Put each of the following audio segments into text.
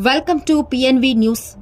Welcome to PNV News.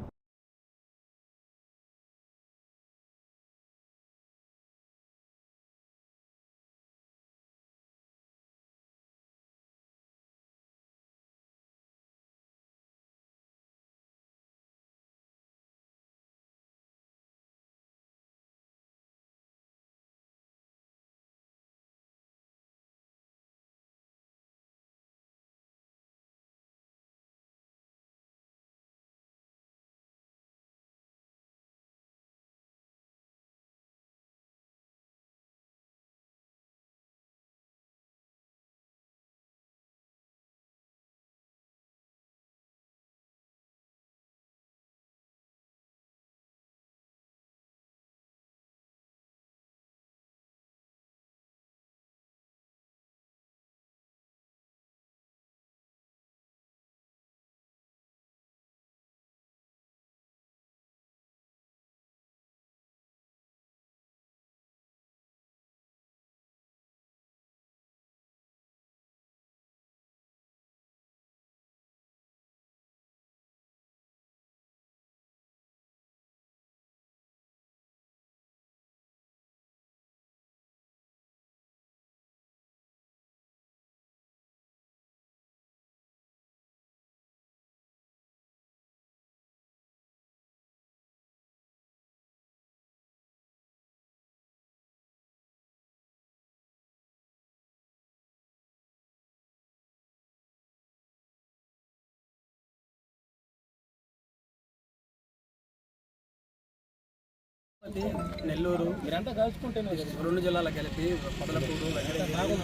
Nellore మీరంతా కలుసుకుంటేనే రెండు జిల్లాలకు కలిపి పొదలకూరు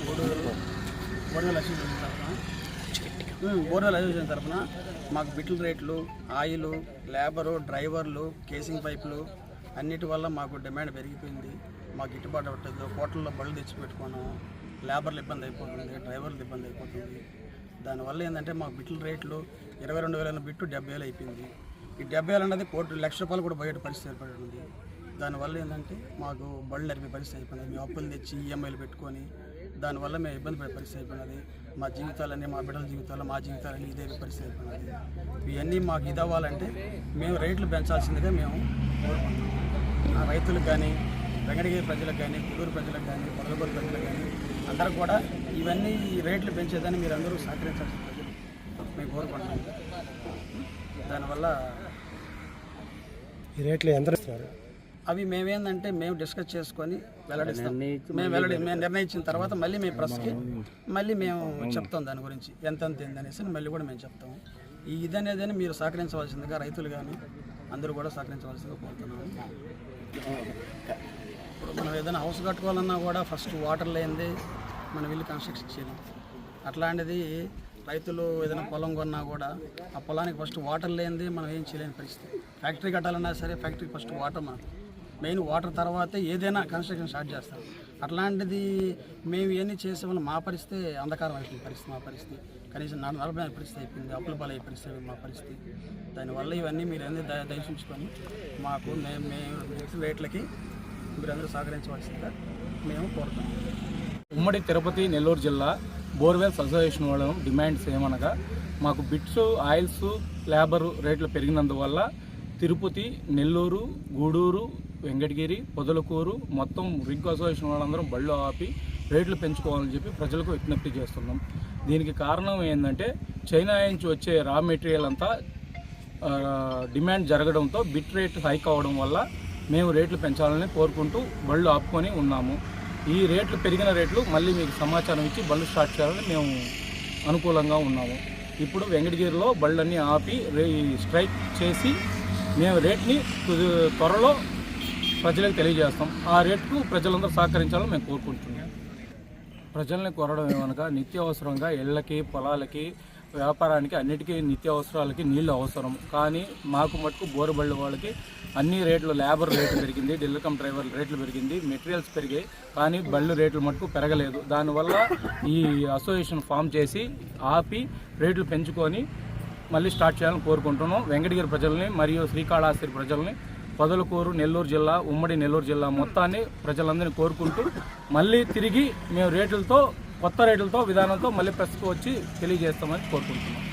గూడూరు బోర్నెల అసోసియేషన్ తరఫున బోర్నెల అసోసియేషన్ తరఫున మాకు బిట్ల రేట్లు ఆయిల్ లేబరు డ్రైవర్లు కేసింగ్ పైపులు అన్నిటి వల్ల మాకు డిమాండ్ పెరిగిపోయింది. మాకు గిట్టుబాటు అవ్వట్లేదు హోటల్లో బళ్ళు తెచ్చి పెట్టుకున్నాము లేబర్లు ఇబ్బంది అయిపోతుంది. డ్రైవర్లు ఇబ్బంది అయిపోతుంది. దానివల్ల ఏంటంటే మాకు బిట్ల రేట్లు ఇరవై రెండు వేల బిట్టు డెబ్బై వేలు అయిపోయింది. ఈ డెబ్బై వేలు అన్నది కోటి లక్ష రూపాయలు కూడా బయట పరిస్థితి ఏర్పడి ఉంది. దానివల్ల ఏంటంటే మాకు బళ్ళు నడిపే పరిస్థితి అయిపోయినది. మేము అప్పులు తెచ్చి ఈఎంఐలు పెట్టుకొని దానివల్ల మేము ఇబ్బంది పడే పరిస్థితి అయిపోయినది. మా జీవితాలన్నీ మా బిడ్డల జీవితాలు మా జీవితాలన్నీ ఇదే పరిస్థితి అయిపోయినది. ఇవన్నీ మాకు ఇది అవ్వాలంటే మేము రేట్లు పెంచాల్సిందిగా మేము కోరుకుంటున్నాం. రైతులకు కానీ వెంకటగిరి ప్రజలకు కానీ కుడూరు ప్రజలకు కానీ పొదలకూరు ప్రజలకు కానీ అందరూ కూడా ఇవన్నీ ఈ రేట్లు పెంచేదని మీరు అందరూ సహకరించాల్సిన ప్రజలు మేము కోరుకుంటున్నాం. దానివల్ల ఈ రేట్లు ఎంత ఇస్తున్నారు అవి మేమేందంటే మేము డిస్కస్ చేసుకొని వెల్లడిస్తాం. మేము వెల్లడి మేము నిర్ణయించిన తర్వాత మళ్ళీ మేము ప్రెస్కి మళ్ళీ మేము చెప్తాం దాని గురించి. ఎంత ఎంత ఏంది అనేసి మళ్ళీ కూడా మేము చెప్తాము ఈ ఇది అనేది మీరు సహకరించవలసిందిగా రైతులు కానీ అందరూ కూడా సహకరించవలసిందిగా కోరుతున్నాము ఇప్పుడు మనం ఏదైనా హౌస్ కట్టుకోవాలన్నా కూడా ఫస్ట్ వాటర్ లేనిదే మనం వెళ్ళి కన్స్ట్రక్షన్ చేయలేం. అట్లాంటిది రైతులు ఏదైనా పొలం కొన్నా కూడా ఆ పొలానికి ఫస్ట్ వాటర్ లేనిది మనం ఏం చేయలేని పరిస్థితి. ఫ్యాక్టరీ కట్టాలన్నా సరే ఫ్యాక్టరీకి ఫస్ట్ వాటర్ మనకు మెయిన్ వాటర్ తర్వాతే ఏదైనా కన్స్ట్రక్షన్ స్టార్ట్ చేస్తాం. అట్లాంటిది మేము ఇవన్నీ చేసే వల్ల మా పరిస్థితి అంధకారం అయిపోయింది పరిస్థితి మా పరిస్థితి. కనీసం నలభై పరిస్థితి అయిపోయింది అప్పుల పాలయ్యే పరిస్థితి మా పరిస్థితి. దానివల్ల ఇవన్నీ మీరు అన్ని దయ మాకు మేము మేము రేట్లకి మీరందరూ సహకరించవలసిందిగా మేము కోరుతాం ఉమ్మడి తిరుపతి నెల్లూరు జిల్లా బోర్వెల్స్ అసోసియేషన్ వాళ్ళ డిమాండ్స్ ఏమనగా మాకు బిట్స్ ఆయిల్స్ లేబరు రేట్లు పెరిగినందువల్ల తిరుపతి నెల్లూరు గూడూరు వెంకటగిరి పొదలకూరు మొత్తం రిగ్ అసోసియేషన్ వాళ్ళందరం బళ్ళు ఆపి రేట్లు పెంచుకోవాలని చెప్పి ప్రజలకు విజ్ఞప్తి చేస్తున్నాం. దీనికి కారణం ఏంటంటే చైనా నుంచి వచ్చే రా మెటీరియల్ అంతా డిమాండ్ జరగడంతో బిట్ రేట్ హైక్ అవ్వడం వల్ల మేము రేట్లు పెంచాలని కోరుకుంటూ బళ్ళు ఆపుకొని ఉన్నాము. ఈ రేట్లు పెరిగిన రేట్లు మళ్ళీ మీకు సమాచారం ఇచ్చి బళ్ళు స్టార్ట్ చేయాలని మేము అనుకూలంగా ఉన్నాము. ఇప్పుడు వెంకటగిరిలో బళ్ళన్నీ ఆపి స్ట్రైక్ చేసి మేము రేట్ని త్వరలో ప్రజలకు తెలియజేస్తాం. ఆ రేట్కు ప్రజలందరూ సహకరించాలని మేము కోరుకుంటున్నాం. ప్రజల్ని కోరడం ఏమనగా నిత్యావసరంగా ఇళ్ళకి పొలాలకి వ్యాపారానికి అన్నిటికీ నిత్యావసరాలకి నీళ్ళు అవసరం. కానీ మాకు మటుకు బోరుబళ్ళు వాళ్ళకి అన్ని రేట్లు లేబర్ రేట్లు పెరిగింది డిల్లకం డ్రైవర్ రేట్లు పెరిగింది మెటీరియల్స్ పెరిగాయి కానీ బళ్ళు రేట్లు మటుకు పెరగలేదు. దానివల్ల ఈ అసోసియేషన్ ఫామ్ చేసి ఆపి రేట్లు పెంచుకొని మళ్ళీ స్టార్ట్ చేయాలని కోరుకుంటున్నాం. వెంకటగిరి ప్రజల్ని మరియు శ్రీకాళహస్తి ప్రజల్ని పొదలకూరు నెల్లూరు జిల్లా ఉమ్మడి నెల్లూరు జిల్లా మొత్తాన్ని ప్రజలందరినీ కోరుకుంటూ మళ్ళీ తిరిగి మేము రేట్లతో కొత్త రేట్లతో విధానంతో మళ్ళీ ప్రస్తుతం వచ్చి తెలియజేస్తామని కోరుకుంటున్నాం.